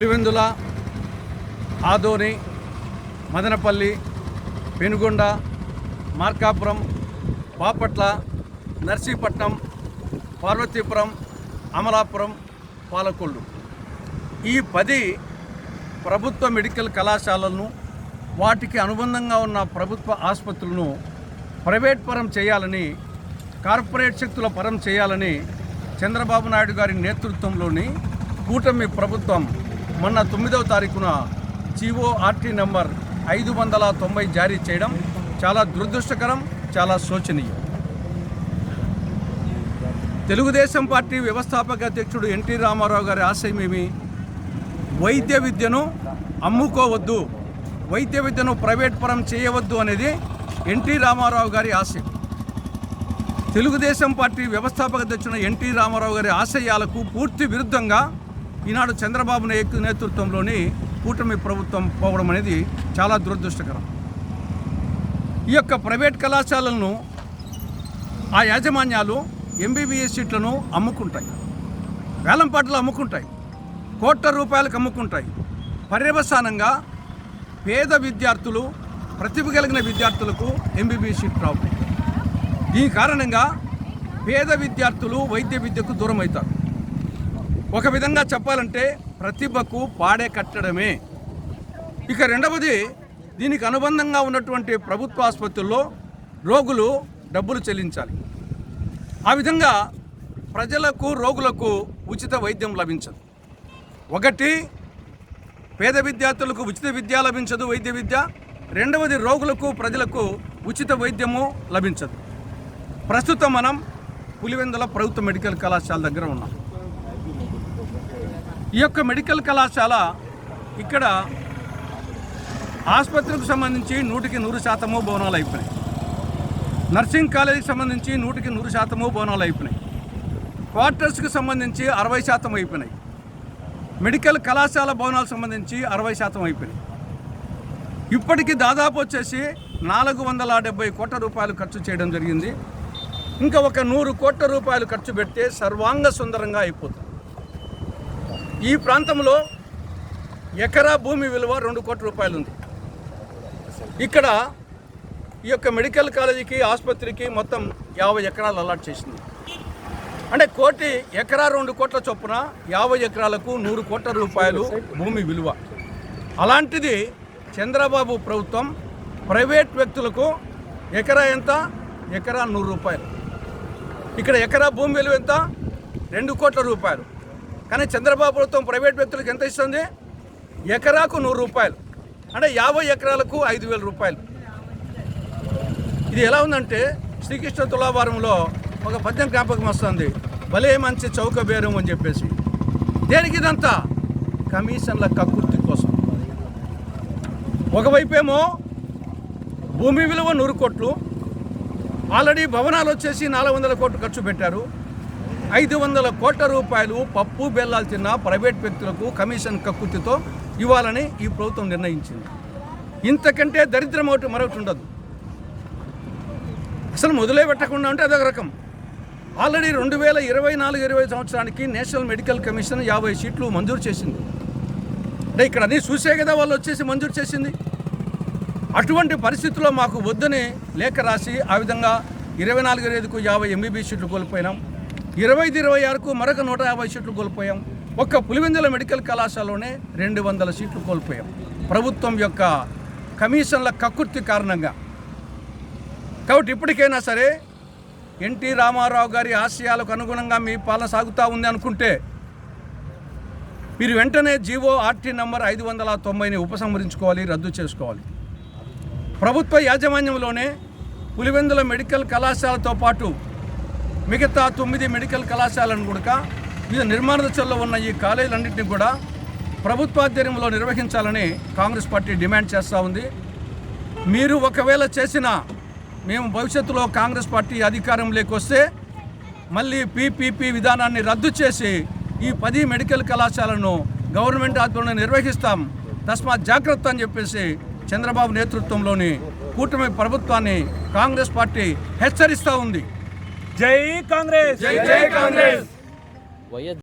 పులివెందుల ఆదోని మదనపల్లి పెనుగొండ మార్కాపురం బాపట్ల నర్సీపట్నం పార్వతీపురం అమలాపురం పాలకొల్లు. ఈ పది ప్రభుత్వ మెడికల్ కళాశాలలను వాటికి అనుబంధంగా ఉన్న ప్రభుత్వ ఆసుపత్రులను ప్రైవేట్ పరం చేయాలని కార్పొరేట్ శక్తుల పరం చేయాలని చంద్రబాబు నాయుడు గారి నేతృత్వంలోని కూటమి ప్రభుత్వం మొన్న తొమ్మిదవ తారీఖున జీఓఆర్టీ నెంబర్ ఐదు వందల తొంభై జారీ చేయడం చాలా దురదృష్టకరం చాలా శోచనీయం. తెలుగుదేశం పార్టీ వ్యవస్థాపక అధ్యక్షుడు ఎన్టీ రామారావు గారి ఆశయం ఏమి? వైద్య విద్యను అమ్ముకోవద్దు వైద్య విద్యను ప్రైవేట్ పరం చేయవద్దు అనేది ఎన్టీ రామారావు గారి ఆశయం. తెలుగుదేశం పార్టీ వ్యవస్థాపక అధ్యక్షుడు ఎన్టీ రామారావు గారి ఆశయాలకు పూర్తి విరుద్ధంగా ఈనాడు చంద్రబాబు నేతృత్వంలోని కూటమి ప్రభుత్వం పోవడం అనేది చాలా దురదృష్టకరం. ఈ యొక్క ప్రైవేట్ కళాశాలలను ఆ యాజమాన్యాలు ఎంబీబీఎస్ సీట్లను అమ్ముకుంటాయి. వేలంపాటలు అమ్ముకుంటాయి. కోట్ల రూపాయలకు అమ్ముకుంటాయి. పర్యవసానంగా పేద విద్యార్థులు ప్రతిభ కలిగిన విద్యార్థులకు ఎంబీబీఎస్ సీట్ రావు. ఈ కారణంగా పేద విద్యార్థులు వైద్య విద్యకు దూరం అవుతారు ఒక విధంగా చెప్పాలంటే ప్రతిభకు పాడే కట్టడమే. ఇక రెండవది దీనికి అనుబంధంగా ఉన్నటువంటి ప్రభుత్వ ఆసుపత్రుల్లో రోగులు డబ్బులు చెల్లించాలి. ఆ విధంగా ప్రజలకు రోగులకు ఉచిత వైద్యం లభించదు. ఒకటి పేద విద్యార్థులకు ఉచిత విద్య లభించదు వైద్య విద్య. రెండవది రోగులకు ప్రజలకు ఉచిత వైద్యము లభించదు. ప్రస్తుతం మనం పులివెందుల ప్రభుత్వ మెడికల్ కళాశాల దగ్గర ఉన్నాం. ఈ యొక్క మెడికల్ కళాశాల ఇక్కడ ఆసుపత్రికి సంబంధించి నూటికి నూరు శాతము భవనాలు అయిపోయినాయి. నర్సింగ్ కాలేజీకి సంబంధించి నూటికి నూరు శాతము భవనాలు అయిపోయినాయి. క్వార్టర్స్కి సంబంధించి అరవై శాతం అయిపోయినాయి. మెడికల్ కళాశాల భవనాలకు సంబంధించి అరవై శాతం అయిపోయినాయి. ఇప్పటికి దాదాపు వచ్చేసి నాలుగు వందల డెబ్బై కోట్ల రూపాయలు ఖర్చు చేయడం జరిగింది. ఇంకా ఒక నూరు కోట్ల రూపాయలు ఖర్చు పెడితే సర్వాంగ సుందరంగా అయిపోతుంది. ఈ ప్రాంతంలో ఎకరా భూమి విలువ రెండు కోట్ల రూపాయలు ఉంది ఇక్కడ ఈ యొక్క మెడికల్ కాలేజీకి ఆసుపత్రికి మొత్తం యాభై ఎకరాలు అలాట్ చేసింది. అంటే కోటి ఎకరా రెండు కోట్ల చొప్పున యాభై ఎకరాలకు నూరు కోట్ల రూపాయలు భూమి విలువ. అలాంటిది చంద్రబాబు ప్రభుత్వం ప్రైవేట్ వ్యక్తులకు ఎకరా ఎంత? ఎకరా నూరు రూపాయలు. ఇక్కడ ఎకరా భూమి విలువ ఎంత? రెండు కోట్ల రూపాయలు. కానీ చంద్రబాబు ప్రభుత్వం ప్రైవేట్ వ్యక్తులకు ఎంత ఇస్తుంది? ఎకరాకు నూరు రూపాయలు. అంటే యాభై ఎకరాలకు ఐదు వేల రూపాయలు. ఇది ఎలా ఉందంటే శ్రీకృష్ణ తులాభారంలో ఒక పద్యం జ్ఞాపకం వస్తుంది. భలే మంచి చౌక బేరం అని చెప్పేసి. దేనికి ఇదంతా? కమిషన్ల కక్కుర్తి కోసం. ఒకవైపేమో భూమి విలువ నూరు కోట్లు. ఆల్రెడీ భవనాలు వచ్చేసి నాలుగు వందల కోట్లు ఖర్చు పెట్టారు. ఐదు వందల కోట్ల రూపాయలు పప్పు బెల్లాలు తిన్న ప్రైవేట్ వ్యక్తులకు కమిషన్ కక్కుతితో ఇవ్వాలని ఈ ప్రభుత్వం నిర్ణయించింది. ఇంతకంటే దరిద్రం ఒకటి మరొకటి ఉండదు. అసలు మొదలే పెట్టకుండా ఉంటే అదొక రకం. ఆల్రెడీ రెండు వేల ఇరవై నాలుగు ఇరవై సంవత్సరానికి నేషనల్ మెడికల్ కమిషన్ యాభై సీట్లు మంజూరు చేసింది. అంటే ఇక్కడ అన్నీ చూసే కదా వాళ్ళు వచ్చేసి మంజూరు చేసింది. అటువంటి పరిస్థితుల్లో మాకు వద్దని లేఖ రాసి ఆ విధంగా ఇరవై నాలుగు ఐదుకు యాభై ఎంబీబీ సీట్లు కోల్పోయినాం. ఇరవై ఐదు ఇరవై ఆరుకు మరొక నూట యాభై సీట్లు కోల్పోయాం. ఒక్క పులివెందుల మెడికల్ కళాశాలలోనే రెండు వందల సీట్లు కోల్పోయాం. ప్రభుత్వం యొక్క కమిషన్ల కక్కుర్తి కారణంగా. కాబట్టి ఇప్పటికైనా సరే ఎన్టీ రామారావు గారి ఆశయాలకు అనుగుణంగా మీ పాలన సాగుతూ ఉంది అనుకుంటే మీరు వెంటనే జీవో ఆర్టీ నంబర్ ఐదు వందల తొంభైని ఉపసంహరించుకోవాలి రద్దు చేసుకోవాలి. ప్రభుత్వ యాజమాన్యంలోనే పులివెందుల మెడికల్ కళాశాలతో పాటు మిగతా తొమ్మిది మెడికల్ కళాశాలను కూడా వివిధ నిర్మాణ దశల్లో ఉన్న ఈ కాలేజీలన్నింటినీ కూడా ప్రభుత్వాధ్వర్యంలో నిర్వహించాలని కాంగ్రెస్ పార్టీ డిమాండ్ చేస్తూ ఉంది. మీరు ఒకవేళ చేసిన మేము భవిష్యత్తులో కాంగ్రెస్ పార్టీ అధికారంలోకి వస్తే మళ్ళీ పీపీపీ విధానాన్ని రద్దు చేసి ఈ పది మెడికల్ కళాశాలను గవర్నమెంట్ ఆధ్వర్యంలో నిర్వహిస్తాం. తస్మాత్ జాగ్రత్త అని చెప్పేసి చంద్రబాబు నేతృత్వంలోని కూటమి ప్రభుత్వాన్ని కాంగ్రెస్ పార్టీ హెచ్చరిస్తూ ఉంది. జై కాంగ్రెస్ జై జై కాంగ్రెస్ వైఎస్